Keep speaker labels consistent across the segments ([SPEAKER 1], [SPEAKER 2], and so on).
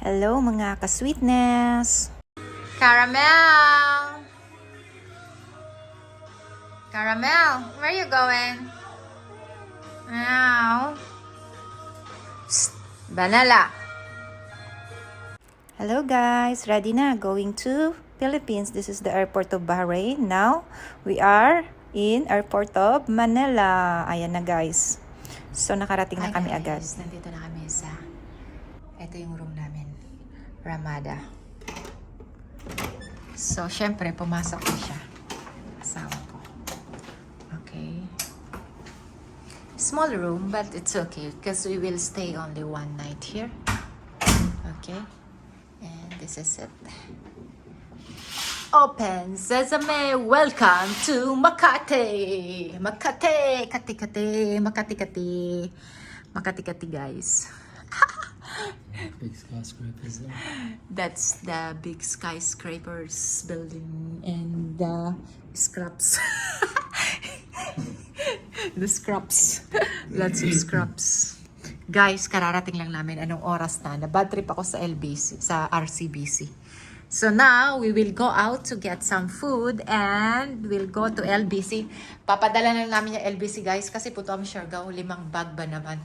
[SPEAKER 1] Hello mga ka-sweetness!
[SPEAKER 2] Caramel! Caramel, where you going? Meow. Psst, Vanilla.
[SPEAKER 1] Hello guys! Ready na? Going to Philippines. This is the airport of Bahrain. Now, we are in airport of Manila. Ayan na guys. So, nakarating na
[SPEAKER 2] Hi,
[SPEAKER 1] kami
[SPEAKER 2] guys.
[SPEAKER 1] agad.
[SPEAKER 2] Nandito na kami sa... Ito yung room namin. Ramada. So, syempre, pumasok na siya. Asawa ko. Okay. Small room, but it's okay because we will stay only one night here. Okay. And this is it. Open Sesame, welcome to Makati. Makati, kati kati, Makati kati. Makati kati guys.
[SPEAKER 3] Big skyscrapers.
[SPEAKER 2] That's the big skyscrapers building and the scraps. the scraps. Lots of scraps. Guys, kararating lang namin anong oras na. Na bad trip ako sa LBC, sa RCBC. So now, we will go out to get some food and we'll go to LBC. Papadala na namin yung LBC guys kasi puto kami Siargao, limang bag ba naman.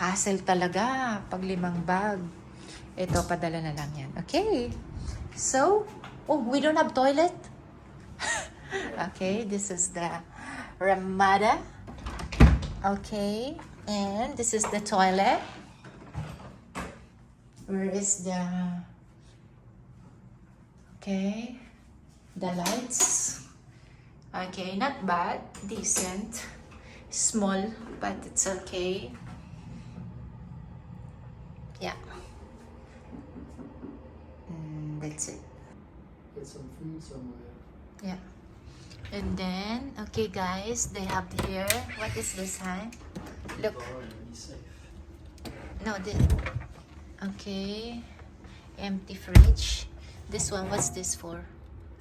[SPEAKER 2] Hassle talaga pag limang bag. Ito, padala na lang yan. Okay. So, oh, we don't have toilet? okay, this is the Ramada. Okay, and this is the toilet. Where is the... Okay, the lights. Okay, not bad, decent. Small, but it's okay. Yeah. Mm, that's it.
[SPEAKER 3] Get some food somewhere.
[SPEAKER 2] Yeah. And then, okay guys, they have here, what is this, huh? Look,
[SPEAKER 3] Bar and be safe.
[SPEAKER 2] no, the, okay, empty fridge. This one, what's this for?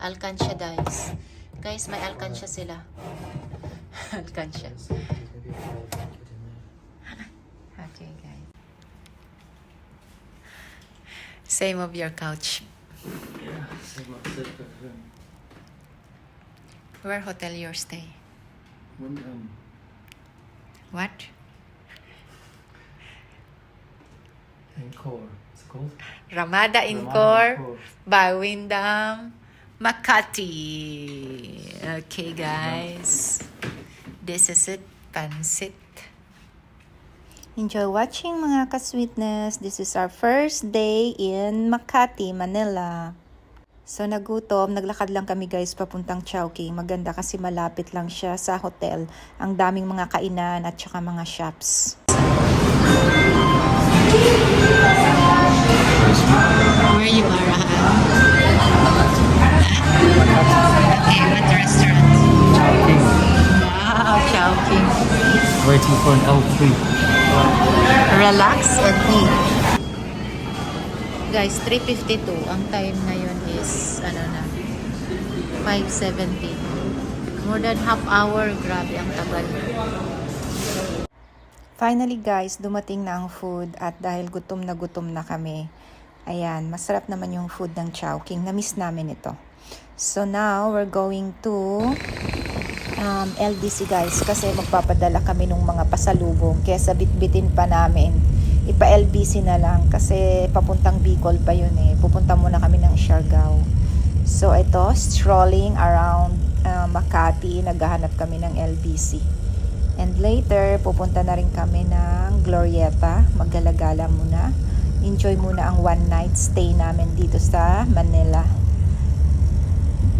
[SPEAKER 2] Alkansya guys. Guys, may alkansya sila. alkansya.
[SPEAKER 3] Yes, maybe a bottle to put in there.
[SPEAKER 2] Okay guys. Same of your couch.
[SPEAKER 3] Yeah, same like safe at home.
[SPEAKER 2] Where hotel your stay?
[SPEAKER 3] When, um,
[SPEAKER 2] What?
[SPEAKER 3] Encore, it's called?
[SPEAKER 2] Ramada
[SPEAKER 3] Ramada
[SPEAKER 2] Incor.
[SPEAKER 3] Encore.
[SPEAKER 2] by Wyndham Makati. Okay, guys. This is it. Pansit.
[SPEAKER 1] Enjoy watching mga ka-sweetness. This is our first day in Makati, Manila. So nagutom, naglakad lang kami guys papuntang Chowking. Maganda kasi malapit lang siya sa hotel. Ang daming mga kainan at saka mga shops.
[SPEAKER 2] Where you are, Rahan? Okay, what restaurant? Wow, Chowking.
[SPEAKER 3] Waiting for an L3.
[SPEAKER 2] Relax and eat. Guys, 3.52. Ang time ngayon is, ano na, 5.17. More than half hour. Grabe, ang tagal.
[SPEAKER 1] Finally guys, dumating na ang food at dahil gutom na gutom na kami, ayan, masarap naman yung food ng Chowking. Na-miss namin ito. So now, we're going to um, LDC guys kasi magpapadala kami ng mga pasalubong kesa bitbitin pa namin. Ipa-LBC na lang kasi papuntang Bicol pa yun eh. Pupunta muna kami ng Siargao. So ito, strolling around uh, Makati, naghahanap kami ng LBC. And later, pupunta na rin kami ng Glorieta. Maggalagala muna. Enjoy muna ang one night stay namin dito sa Manila.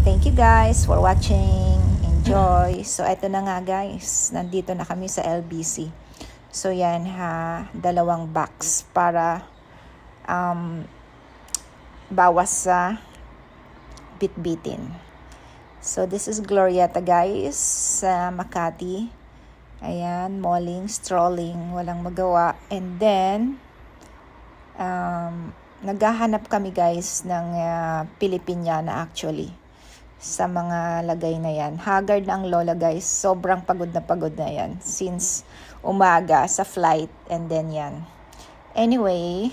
[SPEAKER 1] Thank you guys for watching. Enjoy. So, eto na nga guys. Nandito na kami sa LBC. So, yan ha. Dalawang box para um, bawas sa bitbitin. So, this is Glorieta guys sa Makati. Ayan, malling, strolling, walang magawa. And then, um, naghahanap kami guys ng uh, Pilipiniana actually sa mga lagay na yan. Haggard na ang lola guys. Sobrang pagod na pagod na yan. Since umaga sa flight and then yan. Anyway,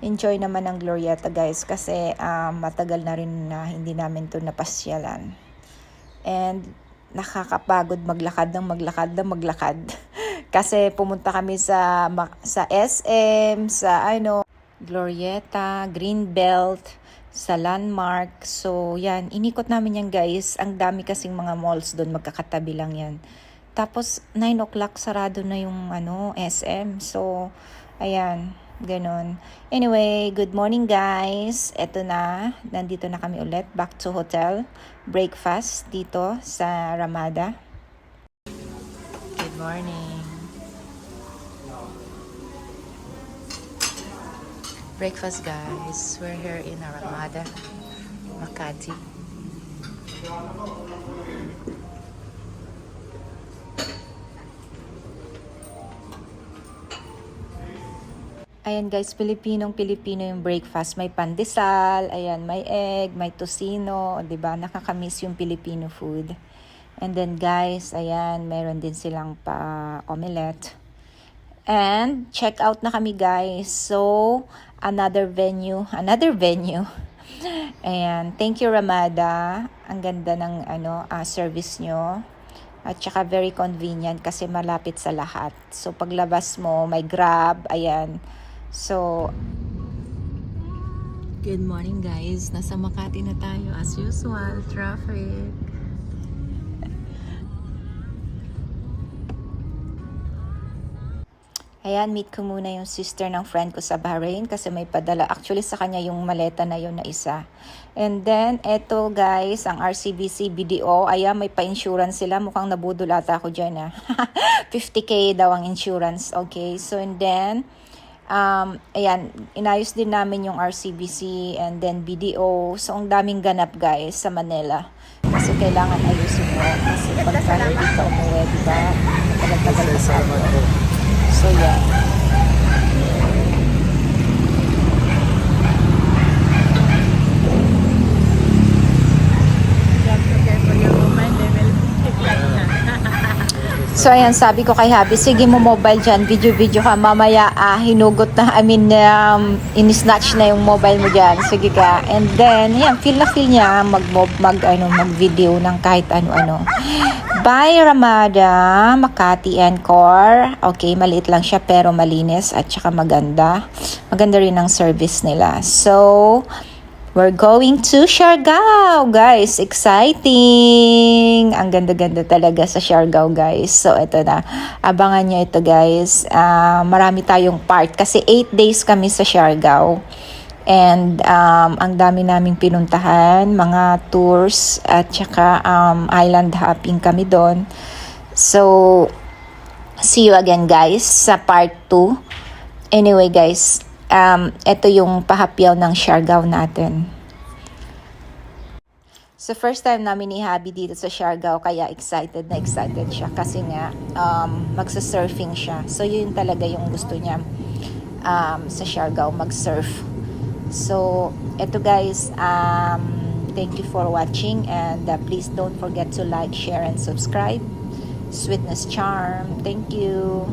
[SPEAKER 1] enjoy naman ng Glorieta guys kasi um, matagal na rin na hindi namin to napasyalan. And nakakapagod maglakad ng maglakad ng maglakad. kasi pumunta kami sa sa SM, sa ano, Glorieta, Greenbelt, sa Landmark. So, yan, inikot namin yan guys. Ang dami kasing mga malls doon, magkakatabi lang yan. Tapos, 9 o'clock sarado na yung ano, SM. So, ayan, ganun. Anyway, good morning guys. Eto na, nandito na kami ulit. Back to hotel. Breakfast dito sa Ramada.
[SPEAKER 2] Good morning. Breakfast, guys. We're here in Aramada, Makati.
[SPEAKER 1] Ayan guys, Pilipinong Pilipino yung breakfast. May pandesal, ayan, may egg, may tocino, 'di ba? Nakakamiss yung Filipino food. And then guys, ayan, meron din silang pa omelette. And check out na kami guys. So, another venue, another venue. Ayan, thank you Ramada. Ang ganda ng ano, ah, service nyo. At saka very convenient kasi malapit sa lahat. So paglabas mo, may Grab, ayan. So
[SPEAKER 2] Good morning, guys. Nasa Makati na tayo as usual. Traffic.
[SPEAKER 1] Ayan, meet ko muna yung sister ng friend ko sa Bahrain kasi may padala. Actually, sa kanya yung maleta na yun na isa. And then, eto guys, ang RCBC BDO. Ayan, may pa-insurance sila. Mukhang nabudol ata ako dyan ah. 50k daw ang insurance. Okay, so and then, um, ayan, inayos din namin yung RCBC and then BDO. So, ang daming ganap guys sa Manila. Kasi kailangan ayusin mo. Kasi pagka hindi ka umuwi, di ba? Matagal-tagal ka sa So, yeah. So ayan, sabi ko kay Habi, sige mo mobile dyan, video-video ka, mamaya ah, hinugot na, I mean, um, in-snatch na yung mobile mo dyan, sige ka. And then, ayan, feel na feel niya mag, mag, ano, mag-video ng kahit ano-ano. Bye Ramada, Makati Encore. Okay, maliit lang siya pero malinis at saka maganda. Maganda rin ang service nila. So, We're going to Siargao, guys. Exciting! Ang ganda-ganda talaga sa Siargao, guys. So, ito na. Abangan nyo ito, guys. Ah, marami tayong part. Kasi 8 days kami sa Siargao. And um, ang dami naming pinuntahan, mga tours, at saka um, island hopping kami doon. So, see you again, guys, sa part 2. Anyway, guys, um, ito yung pahapyaw ng Siargao natin. So first time namin ni Habi dito sa Siargao kaya excited na excited siya kasi nga um, magsa-surfing siya. So yun talaga yung gusto niya um, sa Siargao mag-surf. So eto guys, um, thank you for watching and uh, please don't forget to like, share and subscribe. Sweetness Charm. Thank you.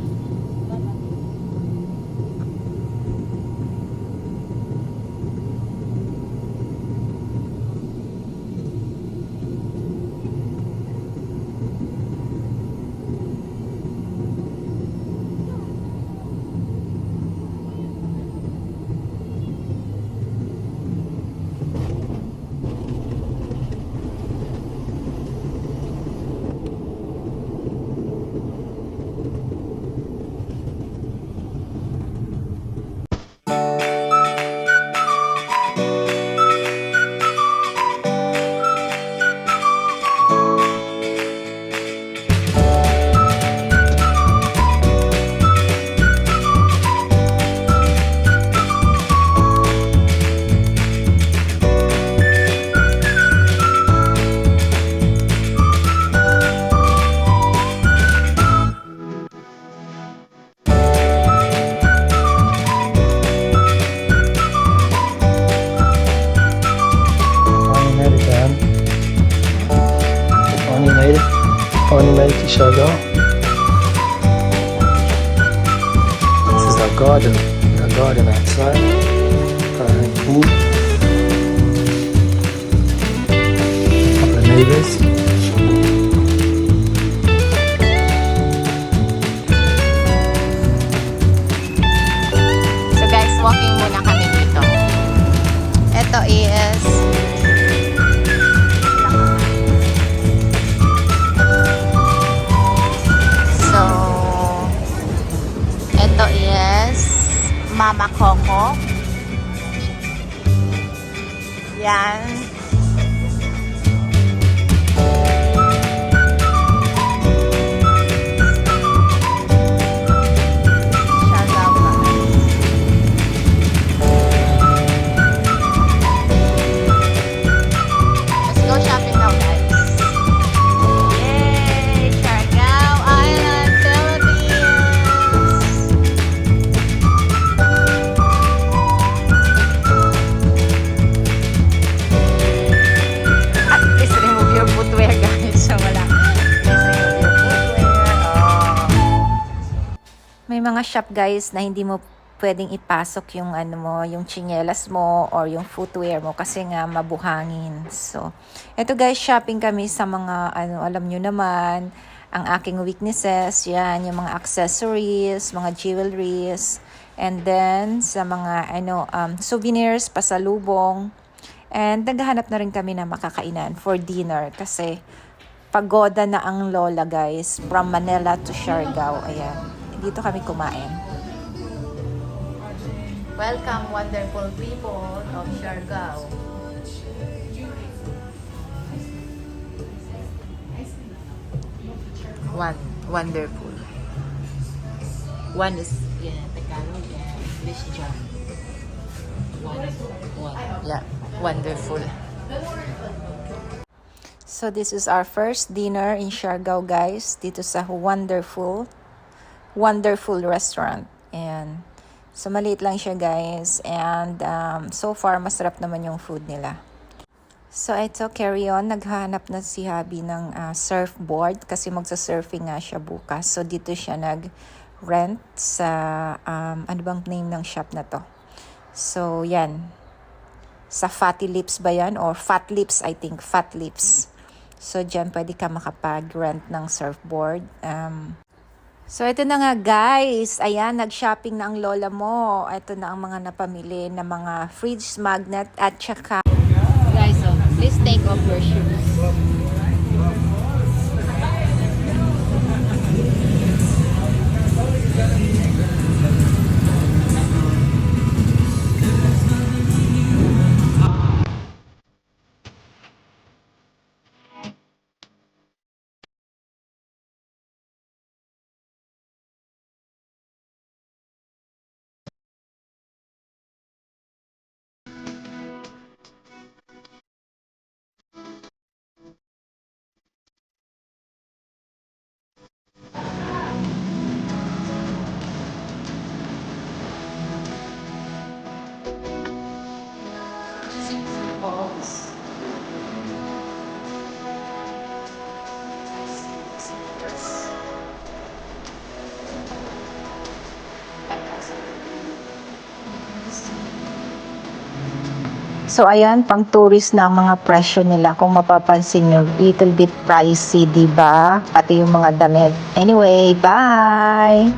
[SPEAKER 3] This.
[SPEAKER 1] So guys, walking muna kami dito. Ito is So ito is Mama Coco. Yan. Shop, guys, na hindi mo pwedeng ipasok yung ano mo, yung chinelas mo or yung footwear mo kasi nga mabuhangin. So, eto guys, shopping kami sa mga ano, alam nyo naman, ang aking weaknesses, yan, yung mga accessories, mga jewelries, and then sa mga ano, um, souvenirs, pasalubong, and naghahanap na rin kami na makakainan for dinner kasi pagoda na ang lola guys, from Manila to Siargao, ayan. Dito kami kumain. Welcome, wonderful people of Siargao.
[SPEAKER 2] One. Wonderful. One is yeah, Tagalog and English dyan. One. One. Yeah. Wonderful.
[SPEAKER 1] So this is our first dinner in Siargao, guys. Dito sa Wonderful, Wonderful Restaurant. And so maliit lang siya, guys. And um, so far, masarap naman yung food nila. So ito, carry on. Naghahanap na si Habi ng ah, surfboard kasi magsa-surfing nga siya bukas. So dito siya nag-rent sa, um, ano bang name ng shop na to? So yan. Sa Fatty Lips ba yan? Or Fat Lips, I think. Fat Lips. So dyan pwede ka makapag-rent ng surfboard. Um, So, ito na nga guys. Ayan, nag-shopping na ang lola mo. Ito na ang mga napamili na mga fridge magnet at saka... Guys, so, please take off your shoes. So ayan, pang tourist na ang mga presyo nila. Kung mapapansin nyo, little bit pricey, ba? Pati yung mga damit. Anyway, bye!